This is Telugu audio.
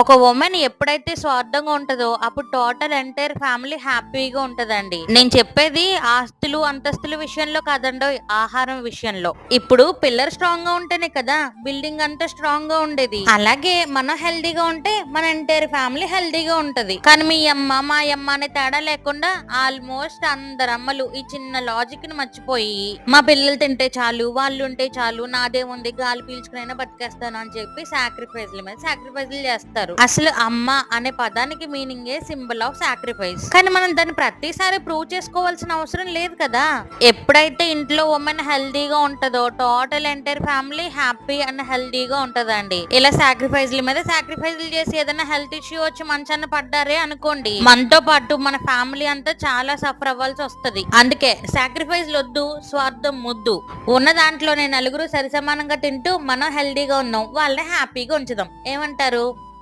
ఒక ఉమెన్ ఎప్పుడైతే స్వార్థంగా ఉంటుందో అప్పుడు టోటల్ ఎంటైర్ ఫ్యామిలీ హ్యాపీగా ఉంటదండి. నేను చెప్పేది ఆస్తులు అంతస్తుల విషయంలో కాదండో ఆహారం విషయంలో. ఇప్పుడు పిల్లర్ స్ట్రాంగ్గా ఉంటేనే కదా బిల్డింగ్ అంతా స్ట్రాంగ్గా ఉండేది. అలాగే మనం హెల్దీగా ఉంటే మన ఎంటైర్ ఫ్యామిలీ హెల్దీగా ఉంటది. కానీ మీ అమ్మ మా అమ్మ అనే తేడా లేకుండా ఆల్మోస్ట్ అందరు అమ్మలు ఈ చిన్న లాజిక్ని మర్చిపోయి మా పిల్లలు తింటే చాలు వాళ్ళు ఉంటే చాలు నాదేముంది గాలి పీల్చుకునైనా బతికేస్తాను అని చెప్పి సాక్రిఫైజ్ల మీద సాక్రిఫైజ్లు చేస్తారు. అసలు అమ్మ అనే పదానికి meaning a symbol of sacrifice. కానీ మనం దాన్ని ప్రతిసారి ప్రూవ్ చేసుకోవాల్సిన అవసరం లేదు కదా. ఎప్పుడైతే ఇంట్లో ఉమెన్ హెల్దీగా ఉంటుందో total entire family happy and హెల్దీగా ఉంటదండి. ఇలా సాక్రిఫైజ్ల మీద సాక్రిఫైస్లు చేసి ఏదైనా హెల్త్ ఇష్యూ వచ్చి మంచాన్ని పడ్డారే అనుకోండి మనతో పాటు మన ఫ్యామిలీ అంతా చాలా సఫర్ అవ్వాల్సి వస్తది. అందుకే సాక్రిఫైస్ వద్దు స్వార్థం ముద్దు ఉన్న దాంట్లోనే నలుగురు సరిసమానంగా తింటూ మనం హెల్దీగా ఉన్నాం వాళ్ళని హ్యాపీగా ఉంచుదాం. ఏమంటారు?